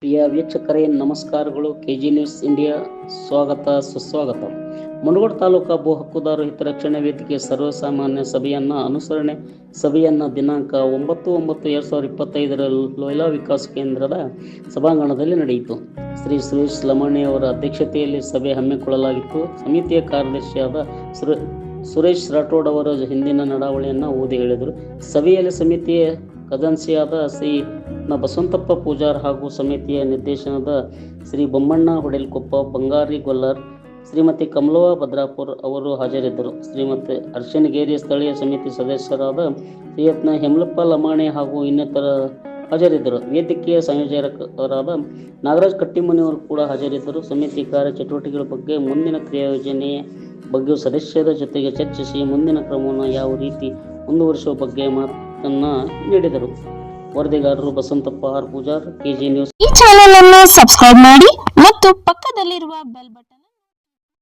ಪ್ರಿಯ ವೀಕ್ಷಕರೇ, ನಮಸ್ಕಾರಗಳು. KG news India ಸ್ವಾಗತ, ಸುಸ್ವಾಗತ. ಮುನಗೋಡು ತಾಲೂಕಾ ಭೂ ಹಕ್ಕುದಾರ ಹಿತರಕ್ಷಣೆ ವೇದಿಕೆ ಸರ್ವಸಾಮಾನ್ಯ ಸಭೆಯನ್ನ ಅನುಸರಣೆ, ಸಭೆಯನ್ನ ದಿನಾಂಕ ಒಂಬತ್ತು ಒಂಬತ್ತು ಎರಡ್ ಸಾವಿರದ ಇಪ್ಪತ್ತೈದರ ಲೋಯ್ಲಾ ವಿಕಾಸ ಕೇಂದ್ರದ ಸಭಾಂಗಣದಲ್ಲಿ ನಡೆಯಿತು. ಶ್ರೀ ಸುರೇಶ್ ಲಮಾಣಿ ಅವರ ಅಧ್ಯಕ್ಷತೆಯಲ್ಲಿ ಸಭೆ ಹಮ್ಮಿಕೊಳ್ಳಲಾಗಿತ್ತು. ಸಮಿತಿಯ ಕಾರ್ಯದರ್ಶಿಯಾದ ಸುರ, ಸುರೇಶ್ ರಾಠೋಡ್ ಅವರ ಹಿಂದಿನ ನಡಾವಳಿಯನ್ನ ಓದಿ ಹೇಳಿದರು. ಸಭೆಯಲ್ಲಿ ಸಮಿತಿಯ ಖಜಾನ್ಸಿಯಾದ ಶ್ರೀ ನ ಬಸವಂತಪ್ಪ ಪೂಜಾರ್ ಹಾಗೂ ಸಮಿತಿಯ ನಿರ್ದೇಶನದ ಶ್ರೀ ಬೊಮ್ಮಣ್ಣ ಹೊಡೆಲ್ಕೊಪ್ಪ, ಬಂಗಾರಿ ಗೊಲ್ಲರ್, ಶ್ರೀಮತಿ ಕಮಲವ ಭದ್ರಾಪುರ್ ಅವರು ಹಾಜರಿದ್ದರು. ಶ್ರೀಮತಿ ಅರ್ಶನಗೇರಿ ಸ್ಥಳೀಯ ಸಮಿತಿ ಸದಸ್ಯರಾದ ಶ್ರೀಯತ್ನ ಹೆಮ್ಲಪ್ಪ ಲಮಾಣೆ ಹಾಗೂ ಇನ್ನಿತರ ಹಾಜರಿದ್ದರು. ವೇದಿಕೆಯ ಸಂಯೋಜಕರಾದ ನಾಗರಾಜ್ ಕಟ್ಟಿಮನಿಯವರು ಕೂಡ ಹಾಜರಿದ್ದರು. ಸಮಿತಿ ಕಾರ್ಯ ಚಟುವಟಿಕೆಗಳ ಬಗ್ಗೆ ಮುಂದಿನ ಕ್ರಿಯಾಯೋಜನೆಯ ಬಗ್ಗೆ ಸದಸ್ಯರ ಜೊತೆಗೆ ಚರ್ಚಿಸಿ ಮುಂದಿನ ಕ್ರಮವನ್ನು ಯಾವ ರೀತಿ ಮುಂದುವರಿಸುವ ಬಗ್ಗೆ ಮಾತನ್ನು ನೀಡಿದರು. ವರದಿಗಾರರು Basavanthappa R Pujar, KG news. ಈ ಚಾನೆಲ್ ಅನ್ನು ಸಬ್ಸ್ಕ್ರೈಬ್ ಮಾಡಿ ಮತ್ತು ಪಕ್ಕದಲ್ಲಿರುವ ಬೆಲ್ ಬಟನ್